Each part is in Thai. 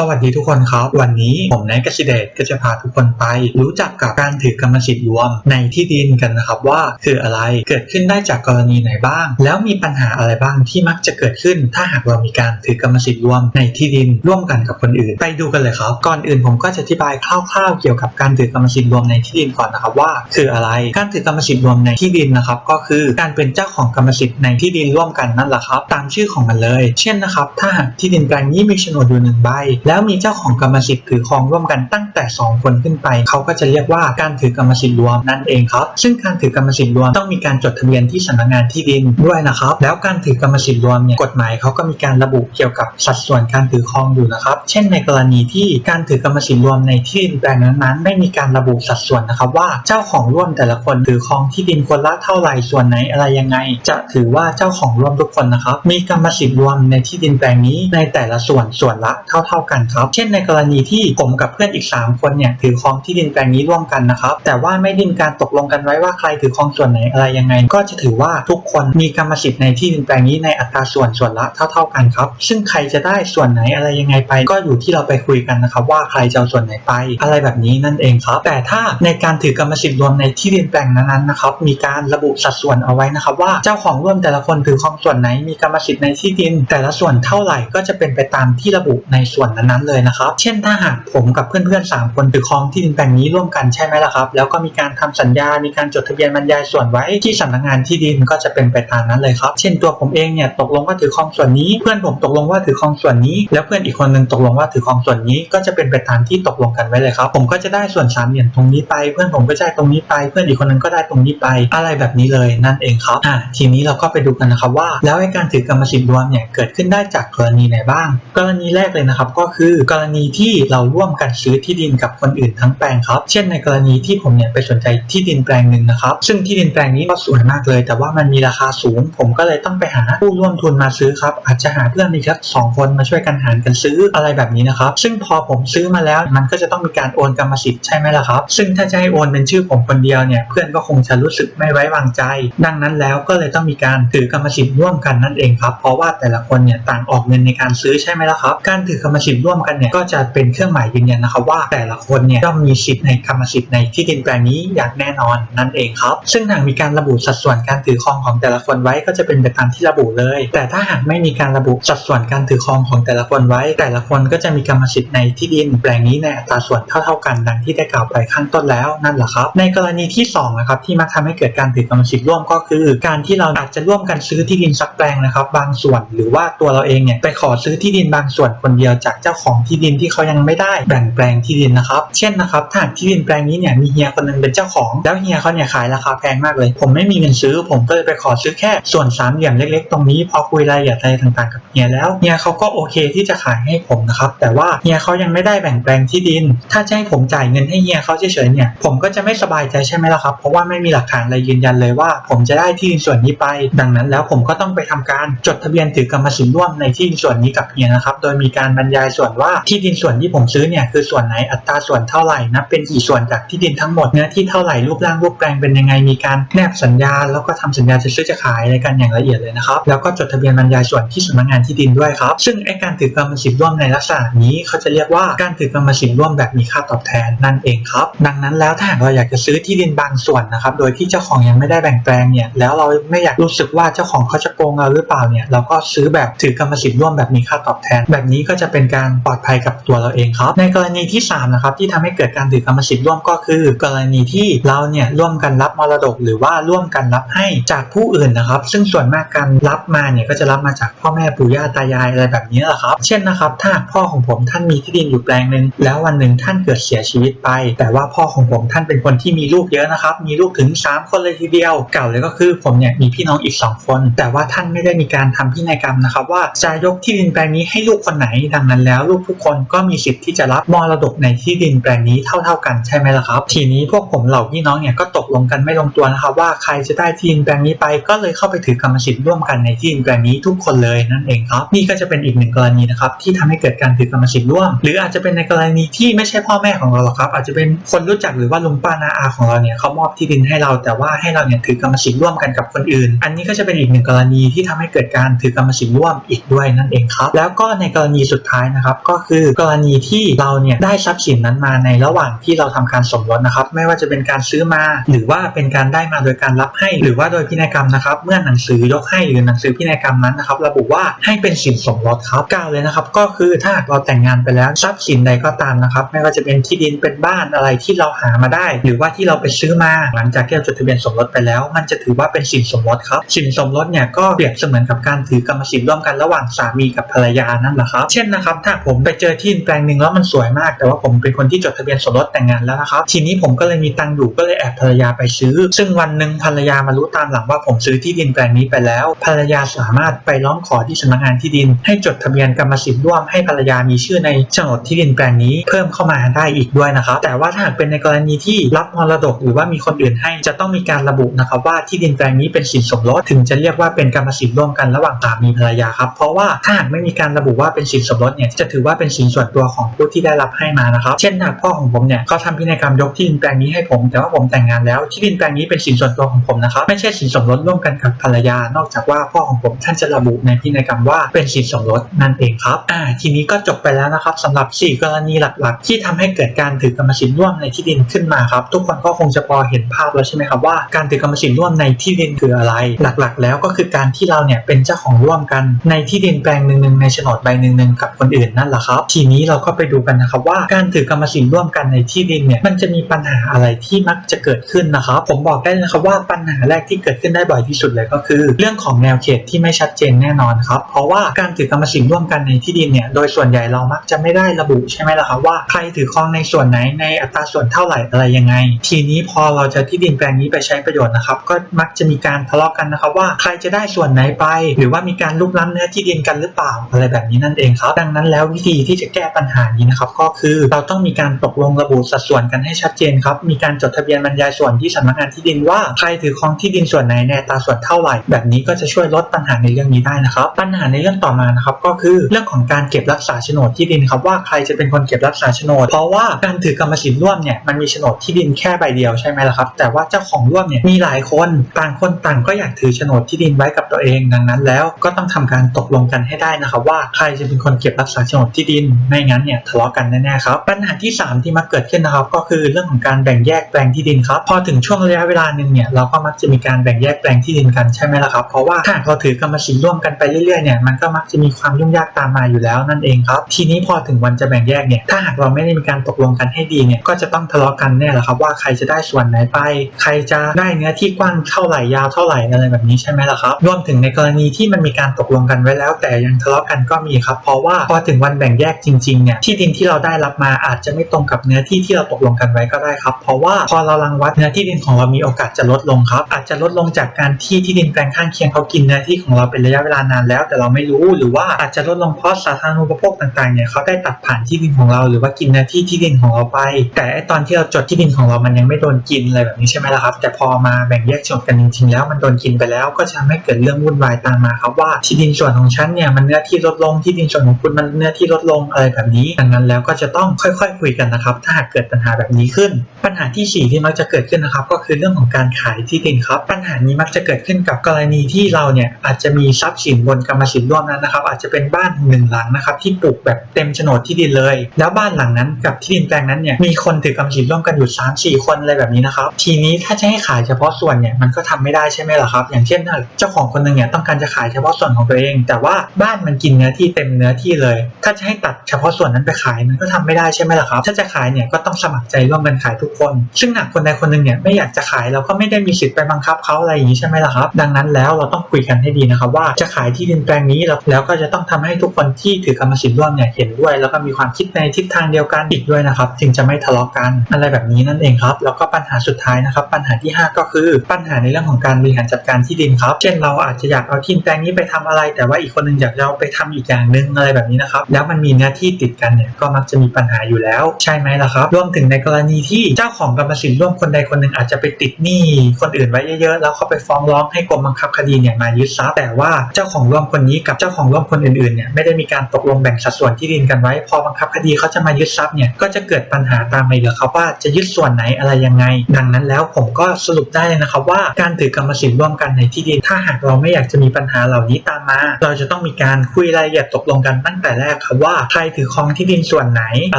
สวัสดีทุกคนครับ วันนี้ผมนายกสิเดชก็จะพาทุกคนไป รู้จักกับการถือกรรมสิทธิ์รวมในที่ดินกันนะครับว่าคืออะไรเกิดขึ้นได้จากกรณีไหนบ้าง แล้วมีปัญหาอะไรบ้างที่มักจะเกิดขึ้น ถ้าหากเรามีการถือกรรมสิทธิ์รวมในที่ดินร่วมกันกับคนอื่น ไปดูกันเลยครับ ก่อนอื่นผมก็จะอธิบายคร่าวๆเกี่ยวกับการถือกรรมสิทธิ์รวมในที่ดินก่อนนะครับว่า คืออะไรการถือกรรมสิทธิ์รวมในที่ดินนะครับก็คือการเป็นเจ้าของกรรมสิทธิ์ในที่ดินร่วมกันนั่นแหละครับ ตามชื่อของมันเลย เช่นนะครับถ้าหากที่ดินแปลงนี้มีโฉนดอยู่หนึ่งใบแล้วมีเจ้าของกรรมสิทธิ์ถือครองร่วมกันตั้งแต่ 2 คนขึ้นไป เขาก็จะเรียกว่าการถือกรรมสิทธิ์รวมนั่นเองครับ ซึ่งการถือกรรมสิทธิ์รวมต้องมีการจดทะเบียนที่สำนักงานที่ดินด้วยนะครับ แล้วการถือกรรมสิทธิ์รวมเนี่ยกฎหมายเขาก็มีการระบุเกี่ยวกับสัดส่วนการถือครองอยู่นะครับ เช่น ในกรณีที่การถือกรรมสิทธิ์รวมในที่ดินแปลงนั้นๆไม่มีการระบุสัดส่วนนะครับว่าเจ้าของร่วมแต่ละคนถือครองที่ดินคนละเท่าไหร่ส่วนไหนอะไรยังไง จะถือว่าเจ้าของร่วมทุกคนนะครับมีกรรมสิทธิ์รวมในที่ดินแปลงนี้ในแต่ละส่วนส่วนละเท่า ๆกันครับ เช่นในกรณีที่ผมกับเพื่อนอีก 3 คนเนี่ยถือครองที่ดินแปลงนี้ร่วมกันนะครับ แต่ว่าไม่ได้มีการตกลงกันไว้ว่าใครถือครองส่วนไหนอะไรยังไง ก็จะถือว่าทุกคนมีกรรมสิทธิ์ในที่ดินแปลงนี้ในอัตราส่วนส่วนละเท่า ๆกันครับ ซึ่งใครจะได้ส่วนไหนอะไรยังไงไป ก็อยู่ที่เราไปคุยกันนะครับ ว่าใครจะเอาส่วนไหนไป อะไรแบบนี้นั่นเองครับ แต่ถ้าในการถือกรรมสิทธิ์รวมในที่ดินแปลงนั้นๆนะครับ มีการระบุสัดส่วนเอาไว้นะครับ ว่าเจ้าของร่วมแต่ละคนถือครองส่วนไหนมีกรรมสิทธิ์ในที่ดิน แต่ละส่วนเท่าไหร่ก็จะเป็นไปตามที่ระบุในส่วนนั้นๆเลยนะครับ เช่นถ้าหากผมกับเพื่อนๆ 3 คนถือครองที่ดินแปลงนี้ร่วมกันใช่ไหมล่ะครับ แล้วก็มีการทำสัญญา มีการจดทะเบียนบรรยายส่วนไว้ที่สำนักงานที่ดินก็จะเป็นไปตามนั้นเลยครับ เช่นตัวผมเองเนี่ยตกลงว่าถือครองส่วนนี้ เพื่อนผมตกลงว่าถือครองส่วนนี้ แล้วเพื่อนอีกคนนึงตกลงว่าถือครองส่วนนี้ ก็จะเป็นไปตามที่ตกลงกันไว้เลยครับ ผมก็จะได้ส่วนสามเหรียญตรงนี้ไป เพื่อนผมก็ได้ตรงนี้ไป เพื่อนอีกคนนึงก็ได้ตรงนี้ไป อะไรแบบนี้เลยนั่นเองครับอะทีนี้เราก็ไปดูกันนะครับว่า แล้วการถือกรรมสิทธิ์รวมเนี่ยเกิดขึ้นได้จากกรณีไหนบ้าง กรณีแรกเลยนะครับก็คือ กรณีที่เราร่วมกันซื้อที่ดินกับคนอื่นทั้งแปลงครับ เช่นในกรณีที่ผมเนี่ยไปสนใจที่ดินแปลงหนึ่งนะครับ ซึ่งที่ดินแปลงนี้ก็สวยมากเลย แต่ว่ามันมีราคาสูง ผมก็เลยต้องไปหาผู้ร่วมทุนมาซื้อครับ อาจจะหาเพื่อนอีกสักสองคนมาช่วยกันหารกันซื้ออะไรแบบนี้นะครับ ซึ่งพอผมซื้อมาแล้วมันก็จะต้องมีการโอนกรรมสิทธิ์ใช่ไหมล่ะครับ ซึ่งถ้าจะให้โอนเป็นชื่อผมคนเดียวเนี่ยเพื่อนก็คงจะรู้สึกไม่ไว้วางใจ ดังนั้นแล้วก็เลยต้องมีการถือกรรมสิทธิ์ร่วมกันนั่นเองครับ เพราะว่าแต่ละคนเนี่ยต่างออกเงินในการซื้อใช่ไหมล่ะครับ การถือกรรมสิทธิร่วมกันเนี่ยก็จะเป็นเครื่องหมายยืนยันนะครับว่าแต่ละคนเนี่ยย่อมมีสิทธิ์ในกรรมสิทธิ์ในที่ดินแปลงนี้อย่างแน่นอนนั่นเองครับ ซึ่งหากมีการระบุสัดส่วนการถือครองของแต่ละคนไว้ก็จะเป็นไปตามที่ระบุเลย แต่ถ้าหากไม่มีการระบุสัดส่วนการถือครองของแต่ละคนไว้ แต่ละคนก็จะมีกรรมสิทธิ์ในที่ดินแปลงนี้ในอัตราส่วนเท่า ๆ กันดังที่ได้กล่าวไปข้างต้นแล้วนั่นแหละครับ ในกรณีที่สองนะครับที่มักทำให้เกิดการถือกรรมสิทธิ์ร่วมก็คือ การที่เราอาจจะร่วมกันซื้อที่ดินสักแปลงนะครับ บางส่วนหรือว่าตัวเราเองเนี่ยไปขอซื้อที่ดินบางส่วนคนเดียวจากจ้าของที่ดินที่เขายังไม่ได้แบ่งแปลงที่ดินนะครับ เช่นนะครับถ้าที่ดินแปลงนี้เนี่ยมีเฮียคนหนึงเป็นเจ้าของ แล้วเฮียเขาเนี่ยขายราคาแพงมากเลย ผมไม่มีเงินซื้อ ผมก็เลยไปขอซื้อแค่ส่วนสามเหลี่ยมเล็กๆ ตรงนี้พอคุยรายละเอียดอะไรต่างๆกับเฮียแล้วเฮียเขาก็โอเคที่จะขายให้ผมนะครับแต่ว่าเฮียเขายังไม่ได้แบ่งแปลงที่ดิน ถ้าจะให้ผมจ่ายเงินให้เฮียเขาเฉยๆเนี่ยผมก็จะไม่สบายใจใช่ไหมล่ะครับ เพราะว่าไม่มีหลักฐานอะไรยืนยันเลยว่า ผมจะได้ที่ดินส่วนนี้ไป ดังนั้นแล้วผมก็ต้องไปทำการจดทะเบียนถือกรรมสิทธิ์ร่วมในที่ดินส่วนนี้กับเฮียนะครับโดยมีการบรรยายส่วนว่าที่ดินส่วนที่ผมซื้อเนี่ยคือส่วนไหนอัตราส่วนเท่าไหร่นับเป็นกี่ส่วนจากที่ดินทั้งหมดเนื้อที่เท่าไหร่รูปร่างรูปแปลงเป็นยังไงมีการแนบสัญญา แล้วก็ทำสัญญาจะซื้อจะขายอะไรกันอย่างละเอียดเลยนะครับแล้วก็จดทะเบียนบรรยายส่วนที่สำนักงานที่ดินด้วยครับ ซึ่งไอการถือกรรมสิทธิ์ร่วมในลักษณะนี้เขาจะเรียกว่าการถือกรรมสิทธิ์ร่วมแบบมีค่าตอบแทนนั่นเองครับ ดังนั้นแล้วถ้าหากเราอยากจะซื้อที่ดินบางส่วนนะครับโดยที่เจ้าของยังไม่ได้แบ่งแปลงเนี่ยแล้วเราไม่อยากรู้สึกว่าเจ้าของเขาจะโกงเราหรือเปล่าเนี่ยเราก็ซื้อแบบถือกรรมสิทธิ์ร่วมแบบมีค่าตอบแทน แบบนี้ก็จะเป็นการการปลอดภัยกับตัวเราเองครับ ในกรณีที่3นะครับที่ทำให้เกิดการถือกรรมสิทธิ์ร่วมก็คือ กรณีที่เราเนี่ยร่วมกันรับมรดก หรือว่าร่วมกันรับให้จากผู้อื่นนะครับ ซึ่งส่วนมากการรับมาเนี่ยก็จะรับมาจากพ่อแม่ปู่ย่าตายายอะไรแบบนี้แหละครับ เช่นนะครับ ถ้าพ่อของผมท่านมีที่ดินอยู่แปลงหนึ่งแล้ววันหนึ่งท่านเกิดเสียชีวิตไป แต่ว่าพ่อของผมท่านเป็นคนที่มีลูกเยอะนะครับ มีลูกถึง 3 คนเลยทีเดียว เก่าเลยก็คือผมเนี่ยมีพี่น้องอีก 2 คน แต่ว่าท่านไม่ได้มีการทำพินัยกรรมนะครับ ว่าจะยกที่ดินแปลงนี้ให้ลูกคนไหนดังนั้นแล้วแล้วลูกทุกคนก็มีสิทธิ์ที่จะรับมรดกในที่ดินแปลงนี้เท่า ๆ กันใช่ไหมล่ะครับ ทีนี้พวกผมเหล่าพี่น้องเนี่ยก็ตกลงกันไม่ลงตัวนะครับว่าใครจะได้ที่ดินแปลงนี้ไป ก็เลยเข้าไปถือกรรมสิทธิ์ร่วมกันในที่ดินแปลงนี้ทุกคนเลยนั่นเองครับนี่ก็จะเป็นอีกหนึ่งกรณีนะครับที่ทำให้เกิดการถือกรรมสิทธิ์ร่วม หรืออาจจะเป็นในกรณีที่ไม่ใช่พ่อแม่ของเราหรอกครับ อาจจะเป็นคนรู้จักหรือว่าลุงป้านาอาของเราเนี่ยเขามอบที่ดินให้เราแต่ว่าให้เราเนี่ยถือกรรมสิทธิ์ร่วมกันกับคนอื่น อันนี้ก็จะเป็นอีกหนึ่งกรณีที่ทำให้เกิดการถือกรรมสิทธิ์ร่วมอีกด้วยนั่นเองครับแล้วก็ในกรณีสุดท้ายนะครับนะครับ ก็คือกรณีที่เราเนี่ยได้ทรัพย์สินนั้นมาในระหว่างที่เราทำการสมรสนะครับ ไม่ว่าจะเป็นการซื้อมา หรือว่าเป็นการได้มาโดยการรับให้ หรือว่าโดยพินัยกรรมนะครับ เมื่อหนังสือยกให้หรือหนังสือพินัยกรรมนั้นนะครับ ระบุว่าให้เป็นสินสมรสครับกล่าวเลยนะครับ ก็คือถ้าหากเราแต่งงานไปแล้วทรัพย์สินใดก็ตามนะครับ ไม่ว่าจะเป็นที่ดินเป็นบ้านอะไรที่เราหามาได้ หรือว่าที่เราไปซื้อมาหลังจากที่เราจดทะเบียนสมรสไปแล้ว มันจะถือว่าเป็นสินสมรสครับสินสมรสเนี่ยก็เปรียบเสมือนกับการถือกรรมสิทธิ์ร่วมกันระหว่างสามีกับภรรยานั่นแหละครับ เช่นนะครับถ้าผมไปเจอที่ดินแปลงหนึ่งแล้วมันสวยมาก แต่ว่าผมเป็นคนที่จดทะเบียนสมรสแต่งงานแล้วนะครับ ทีนี้ผมก็เลยมีตังค์อยู่ก็เลยแอบภรรยาไปซื้อ ซึ่งวันหนึ่งภรรยามารู้ตามหลังว่าผมซื้อที่ดินแปลงนี้ไปแล้ว ภรรยาสามารถไปร้องขอที่สำนักงานที่ดิน ให้จดทะเบียนกรรมสิทธิ์ร่วมให้ภรรยามีชื่อในโฉนดที่ดินแปลงนี้เพิ่มเข้ามาได้อีกด้วยนะครับ แต่ว่าถ้าหากเป็นในกรณีที่รับมรดกหรือว่ามีคนอื่นให้จะต้องมีการระบุนะครับว่าที่ดินแปลงนี้เป็นสินสมรสถึงจะเรียกว่าเป็นกรรมสิทธิ์ร่วมกันระหว่างสามีภรรยาครับ เพราะว่าถ้าหากไม่มีการระบุว่าเป็นสินสมรสเนี่ยจะถือว่าเป็นสินส่วนตัวของผู้ที่ได้รับให้มานะครับ เช่นหากพ่อของผมเนี่ยเขาทำพินัยกรรมยกที่ดินแปลงนี้ให้ผม แต่ว่าผมแต่งงานแล้วที่ดินแปลงนี้เป็นสินส่วนตัวของผมนะครับ ไม่ใช่สินสมรสร่วมกันกับภรรยา นอกจากว่าพ่อของผมท่านจะระบุในพินัยกรรมว่าเป็นสินสมรสนั่นเองครับอ่าทีนี้ก็จบไปแล้วนะครับสำหรับ 4 กรณีหลักๆ ที่ทำให้เกิดการถือกรรมสิทธิ์ร่วมในที่ดินขึ้นมาครับ ทุกคนก็คงจะพอเห็นภาพแล้วใช่ไหมครับว่าการถือกรรมสิทธิ์ร่วมในที่ดินคืออะไร หลักๆ แล้วก็คือการที่เราเนี่ยเป็นเจ้าของร่วมกันในที่ดินแปลงหนึ่งๆในโฉนดใบหนึ่งๆกับคนอื่นนั่นแหละครับ ทีนี้เราก็ไปดูกันนะครับว่าการถือกรรมสิทธิ์ร่วมกันในที่ดินเนี่ยมันจะมีปัญหาอะไรที่มักจะเกิดขึ้นนะครับ ผมบอกได้เลยนะครับว่าปัญหาแรกที่เกิดขึ้นได้บ่อยที่สุดเลยก็คือ เรื่องของแนวเขตที่ไม่ชัดเจนแน่นอนครับ เพราะว่าการถือกรรมสิทธิ์ร่วมกันในที่ดินเนี่ยโดยส่วนใหญ่เรามักจะไม่ได้ระบุใช่ไหมล่ะครับว่าใครถือครองในส่วนไหนในอัตราส่วนเท่าไหร่อะไรยังไง ทีนี้พอเราจะที่ดินแปลงนี้ไปใช้ประโยชน์นะครับ ก็มักจะมีการทะเลาะกันนะครับว่าใครจะได้ส่วนไหนไป หรือว่ามีการลุกล้ำเนื้อที่ดินกันหรือเปล่าอะไรแบบนี้นั่นเองครับดังนั้นแล้ววิธีที่จะแก้ปัญหานี้นะครับ ก็คือเราต้องมีการตกลงระบุสัดส่วนกันให้ชัดเจนครับ มีการจดทะเบียนบรรยายส่วนที่สำนักงานที่ดินว่าใครถือครองที่ดินส่วนไหนในตาส่วนเท่าไหร่ แบบนี้ก็จะช่วยลดปัญหาในเรื่องนี้ได้นะครับ ปัญหาในเรื่องต่อมานะครับ ก็คือเรื่องของการเก็บรักษาโฉนดที่ดินครับว่าใครจะเป็นคนเก็บรักษาโฉนด เพราะว่าการถือกรรมสิทธิ์ร่วมเนี่ยมันมีโฉนดที่ดินแค่ใบเดียวใช่ไหมล่ะครับ แต่ว่าเจ้าของร่วมเนี่ยมีหลายคนต่างคนต่างก็อยากถือโฉนดที่ดินไว้กับตัวเองดังนั้น แล้วก็ต้องทำการตกลงกันให้ได้นะครับว่าใครจะเป็นคนเก็บรักษาโฉนดที่ดิน ไม่งั้นเนี่ยทะเลาะกันแน่ๆครับ ปัญหาที่ 3 ที่มาเกิดขึ้นนะครับก็คือเรื่องของการแบ่งแยกแปลงที่ดินครับ พอถึงช่วงระยะเวลาหนึ่งเนี่ยเราก็มักจะมีการแบ่งแยกแปลงที่ดินกันใช่ไหมล่ะครับ เพราะว่าถ้าหากเราถือกรรมสิทธิ์ร่วมกันไปเรื่อยๆเนี่ยมันก็มักจะมีความยุ่งยากตามมาอยู่แล้วนั่นเองครับ ทีนี้พอถึงวันจะแบ่งแยกเนี่ยถ้าหากเราไม่ได้มีการตกลงกันให้ดีเนี่ยก็จะต้องทะเลาะกันแน่แหละครับว่าใครจะได้ส่วนไหนไป ใครจะได้เนื้อที่กว้างเท่าไหร่ยาวเท่าไหร่อะไรแบบนี้ใช่ไหมล่ะครับรวมถึงในกรณีที่มันมีการตกลงกันไว้แล้ว แต่ยังทะเลาะกันก็มีครับ เพราะว่าพอถึงวันแบ่งแยกจริงๆเนี่ยที่ดินที่เราได้รับมาอาจจะไม่ตรงกับเนื้อที่ที่เราตกลงกันไว้ก็ได้ครับ เพราะว่าพอเรารังวัดเนื้อที่ดินของเรามีโอกาสจะลดลงครับ อาจจะลดลงจากการที่ที่ดินแปลงข้างเคียงเขากินเนื้อที่ของเราเป็นระยะเวลานานแล้ว แต่เราไม่รู้หรือว่าอาจจะลดลงเพราะสาธารณูปโภคต่างๆเนี่ยเขาได้ตัดผ่านที่ดินของเรา หรือว่ากินเนื้อที่ที่ดินของเราไป แต่ตอนที่เราจดที่ดินของเรามันยังไม่โดนกินอะไรแบบนี้ใช่ไหมล่ะครับ แต่พอมาแบ่งแยกโฉนกันจริงๆแล้วมันโดนกินไปแล้ว ก็จะทำให้เกิดเรื่องวุ่นวายตามมาครับว่าที่ดินส่วนของฉันเนี่ยมันเนื้อที่ลดลงที่ดินส่วนของคุณมันเนื้อที่ลดลงอะไรแบบนี้ดังนั้นแล้วก็จะต้องค่อยๆคุยกันนะครับ ถ้าหากเกิดปัญหาแบบนี้ขึ้น ปัญหาที่สี่ที่มักจะเกิดขึ้นนะครับ ก็คือเรื่องของการขายที่ดินครับ ปัญหานี้มักจะเกิดขึ้นกับกรณีที่เราเนี่ยอาจจะมีทรัพย์สินบนกรรมสิทธิ์ร่วมนั้นนะครับ อาจจะเป็นบ้านหนึ่งหลังนะครับที่ปลูกแบบเต็มโฉนดที่ดินเลย แล้วบ้านหลังนั้นกับที่ดินแปลงนั้นเนี่ยมีคนถือกรรมสิทธิ์ร่วมกันอยู่3 4 คนอะไรแบบนี้นะครับทีนี้ถ้าจะให้ขายเฉพาะส่วนเนี่ยมันก็ทำไม่ได้ใช่ไหมล่ะครับ อย่างเช่นเจ้าของคนหนึ่งเนี่ยต้องการจะขายเฉพาะส่วนของตัวเอง แต่ว่าบ้านมันกินเนื้อที่เต็มเนื้อที่เลยถ้าจะให้ตัดเฉพาะส่วนนั้นไปขายมันก็ทำไม่ได้ใช่ไหมล่ะครับ ถ้าจะขายเนี่ยก็ต้องสมัครใจร่วมกันขายทุกคน ซึ่งหากคนใดคนหนึ่งเนี่ยไม่อยากจะขายเราก็ไม่ได้มีสิทธิ์ไปบังคับเขาอะไรอย่างนี้ใช่ไหมล่ะครับ ดังนั้นแล้วเราต้องคุยกันให้ดีนะครับว่าจะขายที่ดินแปลงนี้แล้วแล้วก็จะต้องทำให้ทุกคนที่ถือกรรมสิทธิ์ร่วมเนี่ยเห็นด้วย แล้วก็มีความคิดในทิศทางเดียวกันอีกด้วยนะครับจึงจะไม่ทะเลาะกันอะไรแบบนี้นั่นเองครับ แล้วก็ปัญหาสุดท้ายนะครับ ปัญหาที่ 5 ก็คือปัญหาในเรื่องของการบริหารจัดการที่ดินครับ เช่นเราอาจจะอยากเอาที่ดินแปลงนี้ไปทำอะไร แต่ว่าอีกคนหนึงอยากจะเอาไปทำอีกอย่างหนึ่งอะไรแบบนี้นะครับแล้วมันมีเนื้อที่ติดกันเนี่ยก็มักจะมีปัญหาอยู่แล้ว ใช่ไหมล่ะครับ รวมถึงในกรณีที่เจ้าของกรรมสิทธิ์ร่วมคนใดคนหนึ่งอาจจะไปติดหนี้คนอื่นไว้เยอะๆ แล้วเขาไปฟ้องร้องให้กรมบังคับคดีเนี่ยมายึดทรัพย์แต่ว่าเจ้าของร่วมคนนี้กับเจ้าของร่วมคนอื่นๆเนี่ยไม่ได้มีการตกลงแบ่งสัดส่วนที่ดินกันไว้ พอบังคับคดีเขาจะมายึดทรัพย์เนี่ยก็จะเกิดปัญหาตามมาอีกครับว่าจะยึดส่วนไหนอะไรยังไง ดังนั้นแล้วผมก็สรุปได้เลยนะครับว่าการถือกรรมสิทธิ์ร่วมกันในที่ดิน ถ้าหากเราไม่อยากจะมีปัญหาเหล่านี้ตามมา เราจะต้องมีการคุยรายละเอียดตกลงกันตั้งแต่แรกครับว่าใครถือครองที่ดินส่วนไหน อ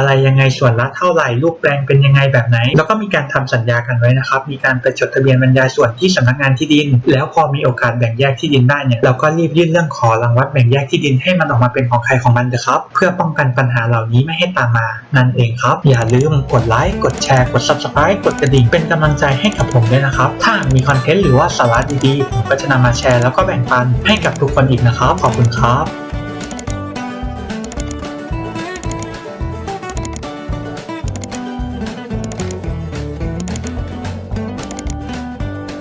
ะไรยังไงส่วนละเท่าไหร่รูปแปลงเป็นยังไงแบบไหน แล้วก็มีการทำสัญญากันไว้นะครับ มีการไปจดทะเบียนบรรยายส่วนที่สำนักงานที่ดิน แล้วพอมีโอกาสแบ่งแยกที่ดินได้เนี่ยเราก็รีบยื่นเรื่องขอรังวัดแบ่งแยกที่ดินให้มันออกมาเป็นของใครของมันเถอะครับ เพื่อป้องกันปัญหาเหล่านี้ไม่ให้ตามมา นั่นเองครับ อย่าลืมกดไลค์กดแชร์กด subscribe กดกระดิ่งเป็นกำลังใจให้กับผมด้วยนะครับ ถ้ามีคอนเทนต์หรือว่าสาระดีๆผมก็จะนำมาแชร์แล้วก็แบ่งปันให้กับทุกคนอีกนะครับ ขอบคุณครับ